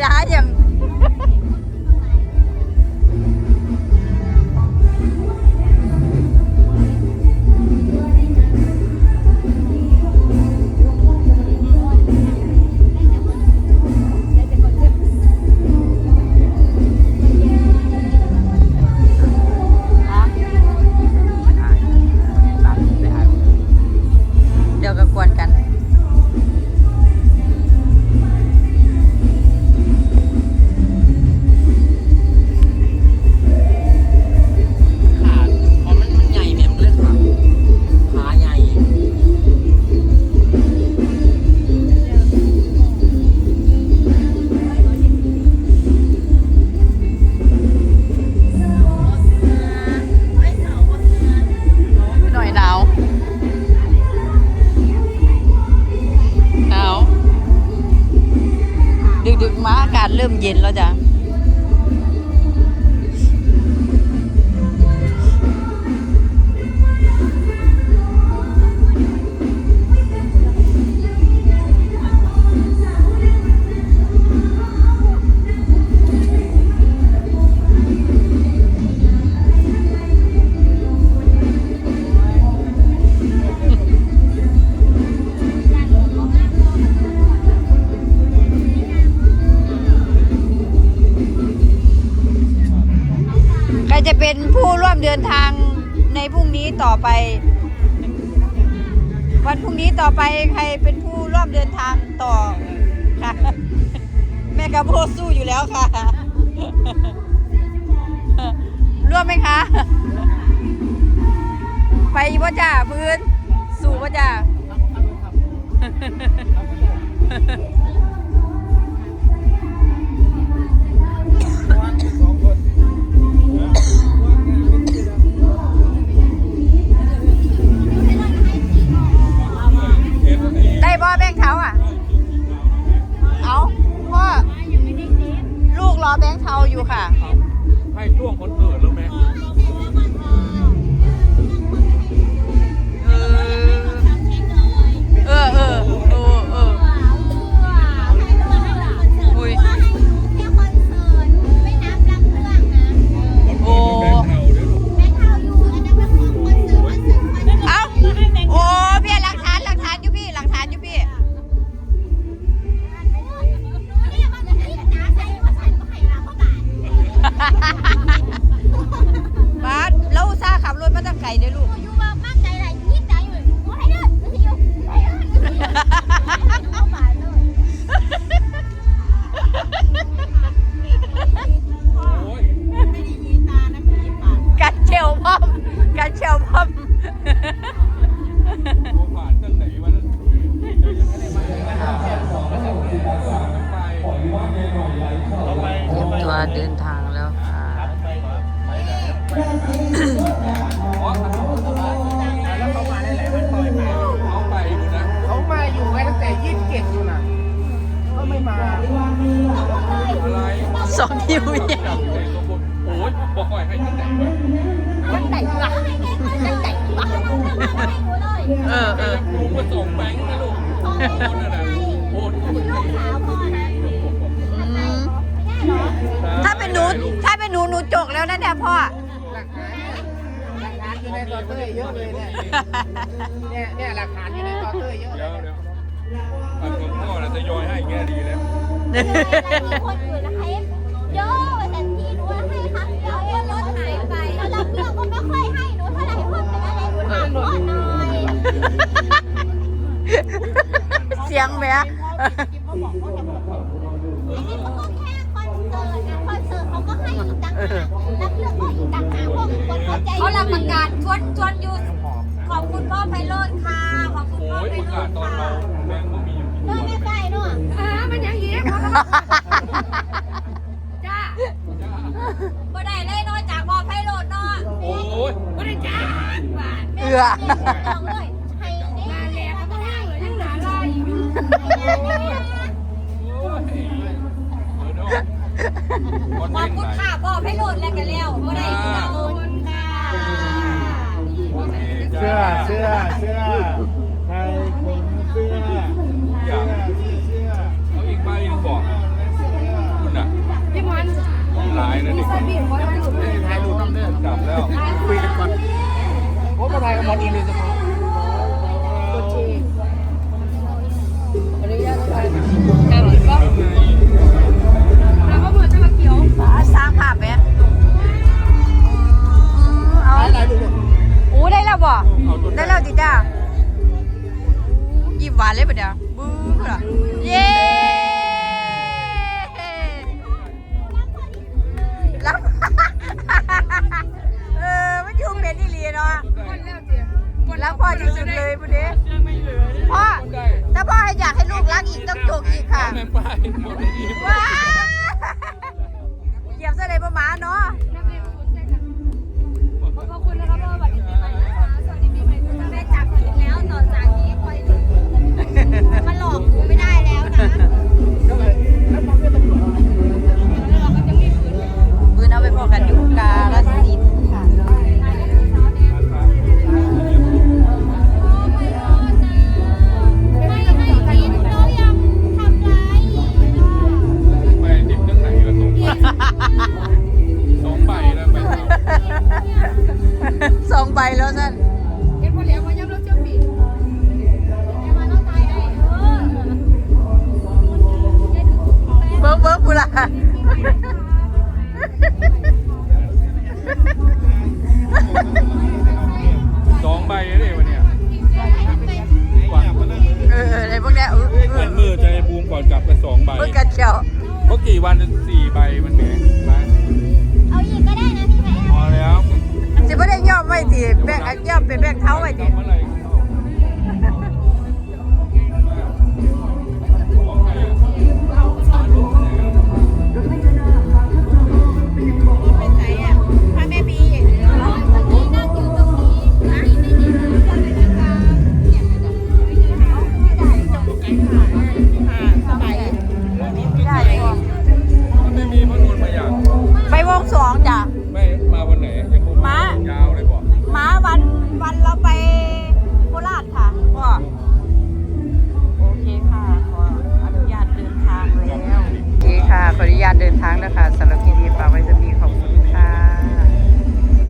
രാജം เริ่มเย็นแล้วจ้ะ วมเดินทางในพรุ่งนี้ต่อไป วันพรุ่งนี้ต่อไปใครเป็นผู้ร่วมเดินทางต่อค่ะ แม่กระโพดสู้อยู่แล้วค่ะ ร่วมไหมคะ ไปพ่อจ้าพื้น สู่พ่อจ้า แบงค์เทาอยู่ค่ะ ให้ช่วงคอนเสิร์ตแล้วไหม เราไปตัวเดินทางแล้วค่ะอ๋อแล้วเขามาได้หลายวันปล่อยมาเขาไปอยู่นะเขามาอยู่ไว้ตั้งแต่ยี่สิบเจ็ดอยู่นะก็ไม่มาอะไรสองคิวเนี่ยเด็กตัวคนโอ้ยบอกปล่อยให้ตั้งไหนวะเออเออลุงมาส่งแบงค์นะลูกโอนนั่นน่ะโอนเถ้าเป็นหนูถ้าเป็นหนูหนูจกแล้วนะเนี่ยพ่อ หลักฐานหลักฐานอยู่ในตอเต้ยเยอะเลยเนี่ยเนี่ยเนี่ยหลักฐานอยู่ในตอเต้ยเยอะเลเดี๋ยยวเดี๋ยวอันของพ่อน่ะจะยอยให้แง่ดีแล้วคนอื่นนะคะเยอะแต่ที่หนูให้ครั้งเดียวเองรถหายไป แล้วรับเรื่องก็ไม่ค่อยให้หนูเท่าไหร่คนเป็นอะไรหนูถามพ่อหน่อยเสียงแหม อันนี้ก็แค่คอนเสิร์ตนะคอนเสิร์ตเขาก็ ให้อีกต่างหากรับเรื่องก็อีกต่างหากพวกคนเข้าใจเขารับประกาศชวนชวนอยู่ขอบคุณพ่อไพโรดค่ะ ขอบคุณพ่อโอ้ยไพประโรกาศดตอนค่ะเราแบงค์ก็มีอยู่เรื่องไม่ใช่เนาะอ่ามันยังยี้จ้าบ่ได้เลยนอกจากพ่อไพโรดเนาะโอ้ยบ่ได้จ้าบาทเอือบอกเลยให้นี่มาแล้วก็ได้เลยยังหาลายอยู่ โอ้ยเออเนาะคนขอเล่บนคุณไหนค่ะพ่อไพโรดแล้วกันแล้วบ่ได้คือเราค่ะ เสื้อเสื้อเสื้อ อีกต้องจกอีกค่ะแม่ป้ายหมดเลย ว้าเหยียบซะเลยประมาณเนาะ สองใบกระเจาะก็กี่วันสี่ใบมันเหรอมาเอาอีกก็ได้นะพี่แม่พอแล้วจะไม่ได้ย่อมไว้ทีแบ่งย่อมเป็นแบกเท้าไว้ที